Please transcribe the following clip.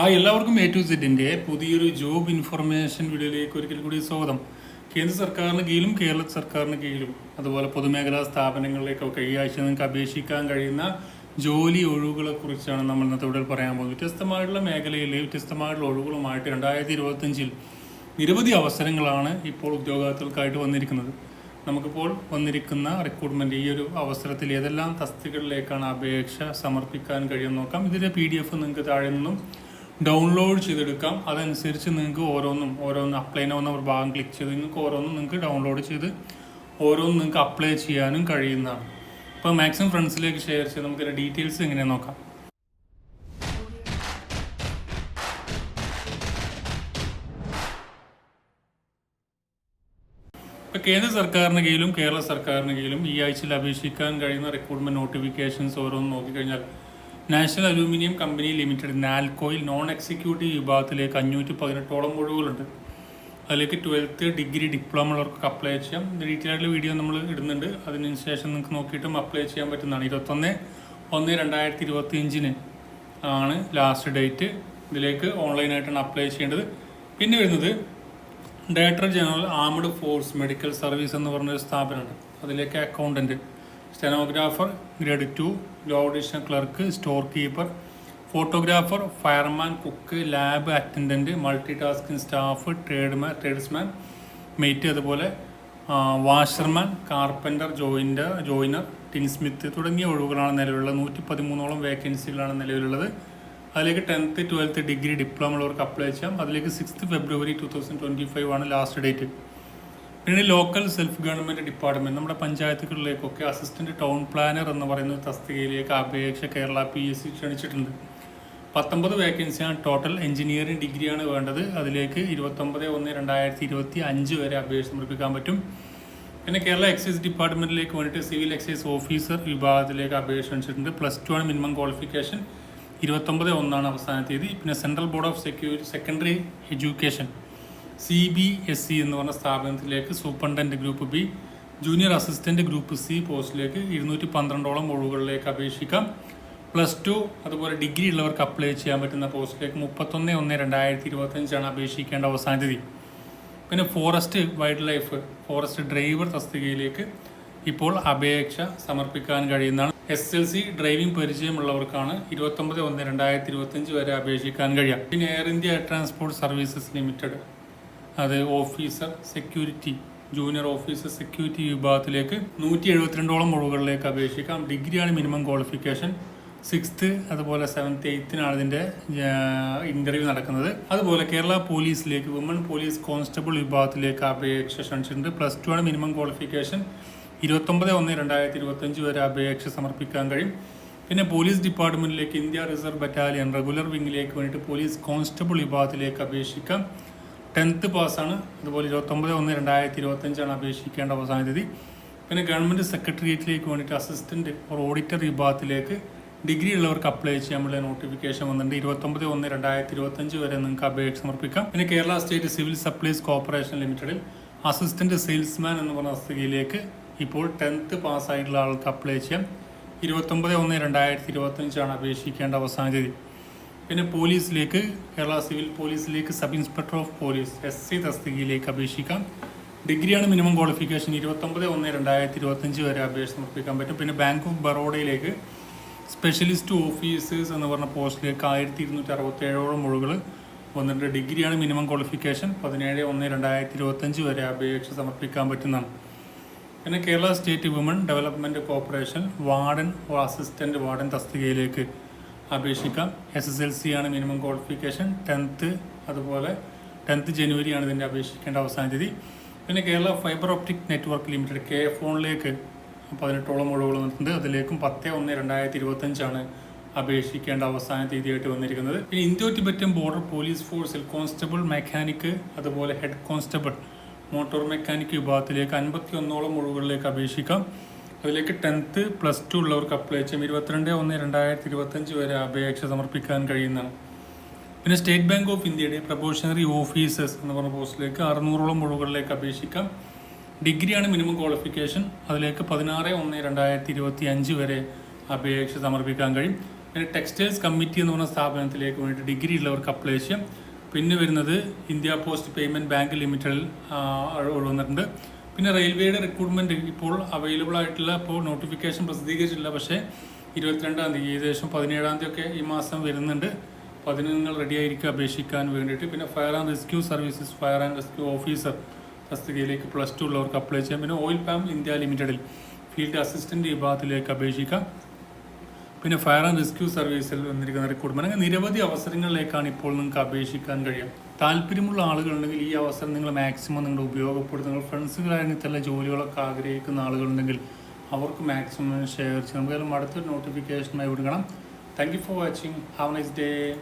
Hi എല്ലാവർക്കും A to സെറ്റിന്റെ പുതിയൊരു ജോബ് ഇൻഫർമേഷൻ വീഡിയോയിലേക്ക് ഒരിക്കൽ കൂടി സ്വാഗതം. കേന്ദ്ര സർക്കാരിന് കീഴിലും കേരള സർക്കാരിന് കീഴിലും അതുപോലെ പൊതുമേഖലാ സ്ഥാപനങ്ങളിലേക്കൊക്കെ ഈ ആഴ്ച നിങ്ങൾക്ക് അപേക്ഷിക്കാൻ കഴിയുന്ന ജോലി ഒഴിവുകളെ കുറിച്ചാണ് നമ്മൾ ഇന്നത്തെ ഇവിടെ പറയാൻ പോകുന്നത്. വ്യത്യസ്തമായിട്ടുള്ള മേഖലയിലെ വ്യത്യസ്തമായിട്ടുള്ള ഒഴിവുകളുമായിട്ട് രണ്ടായിരത്തി ഇരുപത്തഞ്ചിൽ നിരവധി അവസരങ്ങളാണ് ഇപ്പോൾ ഉദ്യോഗാർത്ഥികൾക്കായിട്ട് വന്നിരിക്കുന്നത്. നമുക്കിപ്പോൾ വന്നിരിക്കുന്ന റിക്രൂട്ട്മെന്റ് ഈ ഒരു അവസരത്തിൽ ഏതെല്ലാം തസ്തികളിലേക്കാണ് അപേക്ഷ സമർപ്പിക്കാൻ കഴിയുമെന്ന് നോക്കാം. ഇതിന്റെ പി ഡി എഫ് നിങ്ങൾക്ക് താഴെ നിന്നും ഡൗൺലോഡ് ചെയ്തെടുക്കാം. അതനുസരിച്ച് നിങ്ങൾക്ക് ഓരോന്നും ഓരോന്ന് അപ്ലൈ ആവുന്ന ഒരു ഭാഗം ക്ലിക്ക് ചെയ്ത് നിങ്ങൾക്ക് ഓരോന്നും നിങ്ങൾക്ക് ഡൗൺലോഡ് ചെയ്ത് ഓരോന്നും നിങ്ങൾക്ക് അപ്ലൈ ചെയ്യാനും കഴിയുന്നതാണ്. അപ്പോൾ മാക്സിമം ഫ്രണ്ട്സിലേക്ക് ഷെയർ ചെയ്ത് നമുക്ക് ഡീറ്റെയിൽസ് എങ്ങനെ നോക്കാം. ഇപ്പോൾ കേന്ദ്ര സർക്കാരിന് കീഴിലും കേരള സർക്കാരിന് കീഴിലും ഈ ആഴ്ചയിൽ അപേക്ഷിക്കാൻ കഴിയുന്ന റിക്രൂട്ട്മെന്റ് നോട്ടിഫിക്കേഷൻസ് ഓരോന്ന് നോക്കിക്കഴിഞ്ഞാൽ നാഷണൽ അലൂമിനിയം കമ്പനി ലിമിറ്റഡ് നാൽക്കോയിൽ നോൺ എക്സിക്യൂട്ടീവ് വിഭാഗത്തിലേക്ക് അഞ്ഞൂറ്റി പതിനെട്ടോളം ഒഴിവുകളുണ്ട്. അതിലേക്ക് ട്വൽത്ത് ഡിഗ്രി ഡിപ്ലോമ ഉള്ളവർക്ക് അപ്ലൈ ചെയ്യാം. ഡീറ്റെയിൽ ആയിട്ടുള്ള വീഡിയോ നമ്മൾ ഇടുന്നുണ്ട്. അതിന് ശേഷം നിങ്ങൾക്ക് നോക്കിയിട്ടും അപ്ലൈ ചെയ്യാൻ പറ്റുന്നതാണ്. ഇരുപത്തൊന്ന് ഒന്ന് രണ്ടായിരത്തി ഇരുപത്തി അഞ്ചിന് ആണ് ലാസ്റ്റ് ഡേറ്റ് ഇതിലേക്ക് ഓൺലൈനായിട്ടാണ് അപ്ലൈ ചെയ്യേണ്ടത്. പിന്നെ വരുന്നത് director general armed force medical service എന്ന് പറഞ്ഞൊരു സ്ഥാപനമുണ്ട് അതിലേക്ക് accountant stenographer grade two lower division clerk store keeper photographer fireman cook lab attendant multi tasking staff trademan tradesman mate അതുപോലെ washerman carpenter jointer joiner tinsmith തുടങ്ങിയ ഒഴിവുകളാണ് നിലവിലുള്ളത്. നൂറ്റി പതിമൂന്നോളം വേക്കൻസികളാണ് നിലവിലുള്ളത്. അതിലേക്ക് ടെൻത്ത് ട്വൽത്ത് ഡിഗ്രി ഡിപ്ലോമ ഉള്ളവർക്ക് അപ്ലൈ ചെയ്യാം. അതിലേക്ക് sixth February two thousand twenty five ആണ് ലാസ്റ്റ് ഡേറ്റ് പിന്നെ ലോക്കൽ സെൽഫ് ഗവൺമെന്റ് ഡിപ്പാർട്ട്മെന്റ് നമ്മുടെ പഞ്ചായത്തുകളിലേക്കൊക്കെ അസിസ്റ്റന്റ് ടൗൺ പ്ലാനർ എന്ന് പറയുന്ന തസ്തികയിലേക്ക് അപേക്ഷ കേരള പി എസ് സി ക്ഷണിച്ചിട്ടുണ്ട്. പത്തൊമ്പത് വേക്കൻസിയാണ് ടോട്ടൽ എഞ്ചിനീയറിംഗ് ഡിഗ്രിയാണ് വേണ്ടത്. അതിലേക്ക് ഇരുപത്തൊമ്പത് ഒന്ന് രണ്ടായിരത്തി ഇരുപത്തി അഞ്ച് വരെ അപേക്ഷ സമർപ്പിക്കാൻ പറ്റും. പിന്നെ കേരള എക്സൈസ് ഡിപ്പാർട്ട്മെന്റിലേക്ക് വേണ്ടിയിട്ട് സിവിൽ എക്സൈസ് ഓഫീസർ വിഭാഗത്തിലേക്ക് അപേക്ഷ ക്ഷണിച്ചിട്ടുണ്ട്. പ്ലസ് ടു ആണ് മിനിമം ക്വാളിഫിക്കേഷൻ ഇരുപത്തൊമ്പത് ഒന്നാണ് അവസാന തീയതി പിന്നെ central board of സെക്യൂരി secondary education C B S C എന്ന് പറഞ്ഞ സ്ഥാപനത്തിലേക്ക് superintendent group B junior assistant group C പോസ്റ്റിലേക്ക് ഇരുന്നൂറ്റി പന്ത്രണ്ടോളം ഒഴിവുകളിലേക്ക് അപേക്ഷിക്കാം. പ്ലസ് ടു അതുപോലെ ഡിഗ്രി ഉള്ളവർക്ക് അപ്ലൈ ചെയ്യാൻ പറ്റുന്ന പോസ്റ്റിലേക്ക് മുപ്പത്തൊന്ന് ഒന്ന് രണ്ടായിരത്തി ഇരുപത്തഞ്ചാണ് അപേക്ഷിക്കേണ്ട അവസാന തീയതി. പിന്നെ forest wild life forest driver തസ്തികയിലേക്ക് ഇപ്പോൾ അപേക്ഷ സമർപ്പിക്കാൻ കഴിയുന്നതാണ്. എസ് എൽ സി ഡ്രൈവിംഗ് പരിചയമുള്ളവർക്കാണ് ഇരുപത്തൊമ്പത് ഒന്ന് രണ്ടായിരത്തി ഇരുപത്തഞ്ച് വരെ അപേക്ഷിക്കാൻ കഴിയാം പിന്നെ Air India transport services limited അത് officer security junior officer security വിഭാഗത്തിലേക്ക് നൂറ്റി എഴുപത്തിരണ്ടോളം ഒഴിവുകളിലേക്ക് അപേക്ഷിക്കാം. ഡിഗ്രിയാണ് മിനിമം ക്വാളിഫിക്കേഷൻ. സിക്സ്ത്ത് അതുപോലെ സെവൻത്ത് എയ്ത്തിനാണ് ഇതിന്റെ ഇന്റർവ്യൂ നടക്കുന്നത്. അതുപോലെ കേരള പോലീസിലേക്ക് വുമൺ പോലീസ് കോൺസ്റ്റബിൾ വിഭാഗത്തിലേക്ക് അപേക്ഷ ക്ഷണിച്ചിട്ടുണ്ട്. പ്ലസ് ടു ആണ് മിനിമം ക്വാളിഫിക്കേഷൻ. ഇരുപത്തൊമ്പത് ഒന്ന് രണ്ടായിരത്തി ഇരുപത്തഞ്ച് വരെ അപേക്ഷ സമർപ്പിക്കാൻ കഴിയും. പിന്നെ പോലീസ് ഡിപ്പാർട്ട്മെന്റിലേക്ക് ഇന്ത്യ റിസർവ് ബറ്റാലിയൻ റെഗുലർ വിങ്ങിലേക്ക് വേണ്ടിയിട്ട് പോലീസ് കോൺസ്റ്റബിൾ വിഭാഗത്തിലേക്ക് അപേക്ഷിക്കാം. ടെൻത്ത് പാസ്സാണ്. അതുപോലെ ഇരുപത്തൊമ്പത് ഒന്ന് രണ്ടായിരത്തി ഇരുപത്തഞ്ചാണ് അപേക്ഷിക്കേണ്ട അവസാന തീയതി. പിന്നെ ഗവൺമെന്റ് സെക്രട്ടേറിയറ്റിലേക്ക് വേണ്ടിയിട്ട് അസിസ്റ്റന്റ് ഓർ ഓഡിറ്റർ വിഭാഗത്തിലേക്ക് ഡിഗ്രി ഉള്ളവർക്ക് അപ്ലൈ ചെയ്യാനുള്ള നോട്ടിഫിക്കേഷൻ വന്നിട്ടുണ്ട്. ഇരുപത്തൊമ്പത് ഒന്ന് രണ്ടായിരത്തി ഇരുപത്തഞ്ച് വരെ നിങ്ങൾക്ക് അപേക്ഷ സമർപ്പിക്കാം. പിന്നെ Kerala state civil supplies corporation ലിമിറ്റഡിൽ അസിസ്റ്റന്റ് സെയിൽസ്മാൻ എന്ന് പറഞ്ഞ തസ്തികയിലേക്ക് ഇപ്പോൾ ടെൻത്ത് പാസ്സായിട്ടുള്ള ആൾക്ക് അപ്ലൈ ചെയ്യാം. ഇരുപത്തൊമ്പത് ഒന്ന് രണ്ടായിരത്തി ഇരുപത്തഞ്ചാണ് അപേക്ഷിക്കേണ്ട അവസാന തീയതി. പിന്നെ പോലീസിലേക്ക് Kerala civil പോലീസിലേക്ക് sub inspector of police S C തസ്തികയിലേക്ക് അപേക്ഷിക്കാം. ഡിഗ്രിയാണ് മിനിമം ക്വാളിഫിക്കേഷൻ. ഇരുപത്തൊമ്പത് ഒന്ന് രണ്ടായിരത്തി ഇരുപത്തഞ്ച് വരെ അപേക്ഷ സമർപ്പിക്കാൻ പറ്റും. പിന്നെ ബാങ്ക് ഓഫ് ബറോഡയിലേക്ക് സ്പെഷ്യലിസ്റ്റ് ഓഫീസേഴ്സ് എന്ന് പറഞ്ഞ പോസ്റ്റിലേക്ക് ആയിരത്തി ഇരുന്നൂറ്റി അറുപത്തേഴോളം ഒഴുകൾ വന്നിട്ടുണ്ട്. ഡിഗ്രിയാണ് മിനിമം ക്വാളിഫിക്കേഷൻ. പതിനേഴ് ഒന്ന് രണ്ടായിരത്തി ഇരുപത്തഞ്ച് വരെ അപേക്ഷ സമർപ്പിക്കാൻ പറ്റുന്നതാണ്. പിന്നെ Kerala state woman development corporation warden assistant warden തസ്തികയിലേക്ക് അപേക്ഷിക്കാം. എസ് എസ് എൽ സി ആണ് മിനിമം ക്വാളിഫിക്കേഷൻ ടെൻത്ത് അതുപോലെ ടെൻത്ത് ജനുവരിയാണ് ഇതിന്റെ അപേക്ഷിക്കേണ്ട അവസാന തീയതി. പിന്നെ Kerala fibre optic network limited K ഫോണിലേക്ക് പതിനെട്ടോളം ഒഴിവുകൾ വന്നിട്ടുണ്ട്. അതിലേക്കും പത്ത് ഒന്ന് രണ്ടായിരത്തി ഇരുപത്തഞ്ചാണ് അപേക്ഷിക്കേണ്ട അവസാന തീയതിയായിട്ട് വന്നിരിക്കുന്നത്. പിന്നെ ഇന്തോ ടിബറ്റൻ ബോർഡർ പോലീസ് ഫോഴ്സിൽ കോൺസ്റ്റബിൾ മെക്കാനിക്ക് അതുപോലെ ഹെഡ് കോൺസ്റ്റബിൾ മോട്ടോർ മെക്കാനിക് വിഭാഗത്തിലേക്ക് അൻപത്തി ഒന്നോളം ഒഴിവുകളിലേക്ക് അപേക്ഷിക്കാം. അതിലേക്ക് ടെൻത്ത് പ്ലസ് ടു ഉള്ളവർക്ക് അപ്ലൈ ചെയ്യാം. ഇരുപത്തിരണ്ട് ഒന്ന് രണ്ടായിരത്തി ഇരുപത്തഞ്ച് വരെ അപേക്ഷ സമർപ്പിക്കാൻ കഴിയുന്നതാണ്. പിന്നെ സ്റ്റേറ്റ് ബാങ്ക് ഓഫ് ഇന്ത്യയുടെ പ്രൊബോഷണറി ഓഫീസേഴ്സ് എന്ന് പറഞ്ഞ പോസ്റ്റിലേക്ക് അറുന്നൂറോളം ഒഴിവുകളിലേക്ക് അപേക്ഷിക്കാം. ഡിഗ്രിയാണ് മിനിമം ക്വാളിഫിക്കേഷൻ അതിലേക്ക് പതിനാറ് ഒന്ന് രണ്ടായിരത്തി ഇരുപത്തി അഞ്ച് വരെ അപേക്ഷ സമർപ്പിക്കാൻ കഴിയും. പിന്നെ ടെക്സ്റ്റൈൽസ് കമ്മിറ്റി എന്ന് പറഞ്ഞ സ്ഥാപനത്തിലേക്ക് വേണ്ടി ഡിഗ്രി ഉള്ളവർക്ക് അപ്ലൈ ചെയ്യാം. പിന്നെ വരുന്നത് ഇന്ത്യ പോസ്റ്റ് പേയ്മെന്റ് ബാങ്ക് ലിമിറ്റഡിൽ വന്നിട്ടുണ്ട് പിന്നെ റെയിൽവേയുടെ റിക്രൂട്ട്മെന്റ് ഇപ്പോൾ അവൈലബിൾ ആയിട്ടുള്ള ഇപ്പോൾ നോട്ടിഫിക്കേഷൻ പ്രസിദ്ധീകരിച്ചിട്ടില്ല. പക്ഷേ ഇരുപത്തിരണ്ടാം തീയതി ഏകദേശം പതിനേഴാം തീയതി ഒക്കെ ഈ മാസം വരുന്നുണ്ട്. അപ്പോൾ അതിന് നിങ്ങൾ റെഡി ആയിരിക്കുക അപേക്ഷിക്കാൻ വേണ്ടിയിട്ട്. പിന്നെ fire and rescue services fire and rescue officer തസ്തികയിലേക്ക് പ്ലസ് ടു ഉള്ളവർക്ക് അപ്ലൈ ചെയ്യാം. പിന്നെ ഓയിൽ പാം ഇന്ത്യ ലിമിറ്റഡിൽ ഫീൽഡ് അസിസ്റ്റന്റ് വിഭാഗത്തിലേക്ക് അപേക്ഷിക്കാം. പിന്നെ ഫയർ ആൻഡ് റെസ്ക്യൂ സർവീസിൽ വന്നിരിക്കുന്ന റിക്രൂട്ട്മെന്റ് അങ്ങനെ നിരവധി അവസരങ്ങളിലേക്കാണ് ഇപ്പോൾ നിങ്ങൾക്ക് അപേക്ഷിക്കാൻ കഴിയും താല്പര്യമുള്ള ആളുകളുണ്ടെങ്കിൽ ഈ അവസരം നിങ്ങൾ മാക്സിമം നിങ്ങൾ ഉപയോഗപ്പെടുത്തുക. ഫ്രണ്ട്സുകളാണെങ്കിൽ ഇത്തരം ജോലികളൊക്കെ ആഗ്രഹിക്കുന്ന ആളുകളുണ്ടെങ്കിൽ അവർക്ക് മാക്സിമം ഷെയർ ചെയ്യാം. നമുക്ക് അടുത്തൊരു നോട്ടിഫിക്കേഷനായി വിടുകണം thank you for watching have nice day